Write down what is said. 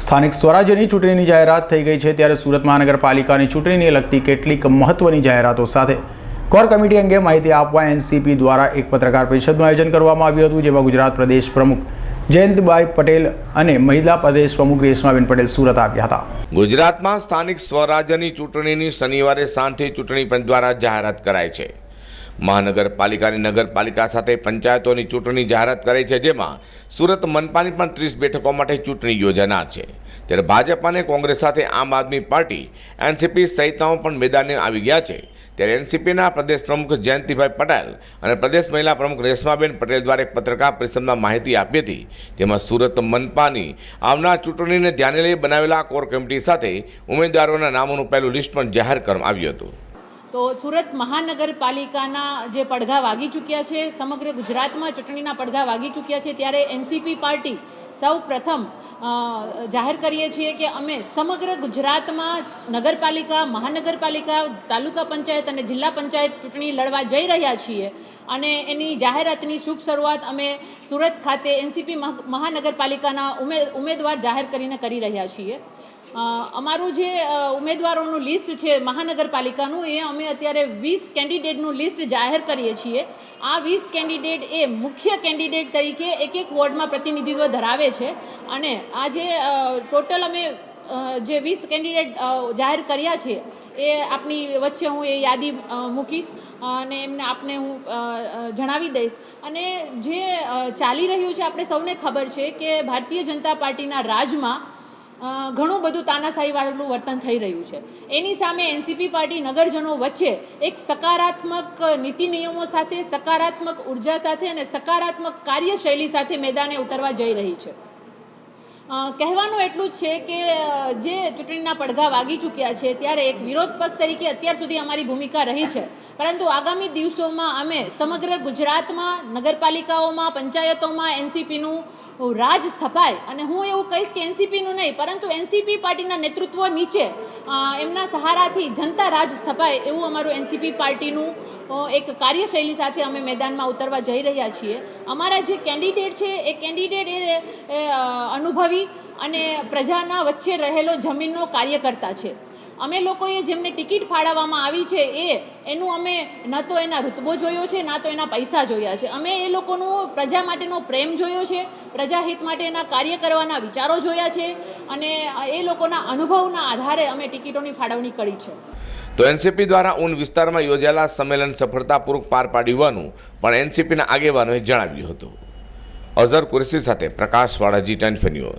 સ્થાનિક સ્વરાજ્યની ચૂંટણીની જાહેરાત થઈ ગઈ છે ત્યારે સુરત મહાનગરપાલિકાની ચૂંટણીને લગતી કેટલીક મહત્વની જાહેરાતો સાથે. કોર કમિટી અંગે માહિતી આપવા એનસીપી દ્વારા એક પત્રકાર પરિષદનું આયોજન કરવામાં આવ્યું હતું, જેમાં ગુજરાત પ્રદેશ પ્રમુખ જયંતભાઈ પટેલ અને મહિલા પ્રદેશ પ્રમુખ રેશમાબેન પટેલ સુરત આવ્યા હતા. ગુજરાતમાં સ્થાનિક સ્વરાજ્યની ચૂંટણીની શનિવારે સાંજથી ચૂંટણી પંચ દ્વારા જાહેરાત કરાઈ છે. મહાનગરપાલિકાની નગરપાલિકા સાથે પંચાયતોની ચૂંટણી જાહેરાત કરી છે, જેમાં સુરત મનપાની પણ ત્રીસ બેઠકો માટે ચૂંટણી યોજાનાર છે. ત્યારે ભાજપ અને કોંગ્રેસ સાથે આમ આદમી પાર્ટી, એનસીપી સહિતનાઓ પણ મેદાને આવી ગયા છે. ત્યારે એનસીપીના પ્રદેશ પ્રમુખ જયંતિભાઈ પટેલ અને પ્રદેશ મહિલા પ્રમુખ રેશમાબેન પટેલ દ્વારા એક પત્રકાર પરિષદમાં માહિતી આપી હતી. જેમાં સુરત મનપાની આવનાર ચૂંટણીને ધ્યાને લઈ બનાવેલા કોર કમિટી સાથે ઉમેદવારોના નામોનું પહેલું લિસ્ટ પણ જાહેર કરવામાં આવ્યું હતું. તો સુરત મહાનગરપાલિકાના જે પડઘા વાગી ચૂક્યા છે, સમગ્ર ગુજરાતમાં ચૂંટણીના પડઘા વાગી ચૂક્યા છે, ત્યારે એનસીપી પાર્ટી સૌ પ્રથમ જાહેર કરીએ છીએ કે અમે સમગ્ર ગુજરાતમાં નગરપાલિકા, મહાનગરપાલિકા, તાલુકા પંચાયત અને જિલ્લા પંચાયત ચૂંટણી લડવા જઈ રહ્યા છીએ અને એની જાહેરાતની શુભ શરૂઆત અમે સુરત ખાતે એનસીપી મહાનગરપાલિકાના ઉમે, ઉમેદવાર જાહેર કરીને કરી રહ્યા છીએ. અમારું જે ઉમેદવારોનું લિસ્ટ છે મહાનગરપાલિકાનું, એ અમે અત્યારે વીસ કેન્ડિડેટનું લિસ્ટ જાહેર કરીએ છીએ. આ વીસ કેન્ડિડેટ એ મુખ્ય કેન્ડિડેટ તરીકે એક એક વોર્ડમાં પ્રતિનિધિત્વ ધરાવે છે. અને આ જે ટોટલ અમે જે વીસ કેન્ડિડેટ જાહેર કર્યા છે, એ આપની વચ્ચે હું એ યાદી મૂકીશ. અને એમને આપને હું જણાવી દઈશ. અને જે ચાલી રહ્યું છે, આપણે સૌને ખબર છે કે ભારતીય જનતા પાર્ટીના રાજમાં ઘણું બધું તાનાશાહીવાળું વર્તન થઈ રહ્યું છે. એની સામે એનસીપી પાર્ટી નગરજનો વચ્ચે એક સકારાત્મક નીતિ નિયમો સાથે, સકારાત્મક ઊર્જા સાથે અને સકારાત્મક કાર્યશૈલી સાથે મેદાને ઉતરવા જઈ રહી છે. કહેવાનું એટલું જ છે કે જે ચૂંટણીના પડઘા વાગી ચૂક્યા છે ત્યારે એક વિરોધ પક્ષ તરીકે અત્યાર સુધી અમારી ભૂમિકા રહી છે. પરંતુ આગામી દિવસોમાં અમે સમગ્ર ગુજરાતમાં નગરપાલિકાઓમાં પંચાયતોમાં એનસીપીનું રાજ સ્થપાય. અને હું એવું કહીશ કે એનસીપીનું નહીં પરંતુ એનસીપી પાર્ટીના નેતૃત્વ નીચે એમના સહારાથી જનતા રાજ સ્થપાય એવું અમારું એનસીપી પાર્ટીનું એક કાર્યશૈલી સાથે અમે મેદાનમાં ઉતરવા જઈ રહ્યા છીએ. અમારા જે કેન્ડિડેટ છે એ કેન્ડિડેટ એ એ, અ, અને પ્રજાના વચ્ચે રહેલો જમીનનો કાર્યકર્તા છે. અમે લોકોએ જેમને ટિકિટ ફાળવવામાં આવી છે એ એનું અમે ન તો એના રૂતબો જોયો છે ના તો એના પૈસા જોયા છે. અમે એ લોકોનું પ્રજા માટેનો પ્રેમ જોયો છે પ્રજાહિત માટે એના કાર્ય કરવાના વિચારો જોયા છે અને એ લોકોના અનુભવના આધારે અમે ટિકિટોની ફાળવણી કરી છે. તો એનસીપી દ્વારા ઊન વિસ્તારમાં યોજાયેલા સંમેલન સફળતાપૂર્વક પાર પાડ્યું હોવાનું પણ એનસીપીના આગેવાનોએ જણાવ્યું હતું. અઝર કુરેશી સાથે પ્રકાશ વાળાજી ટેન ન્યૂઝ.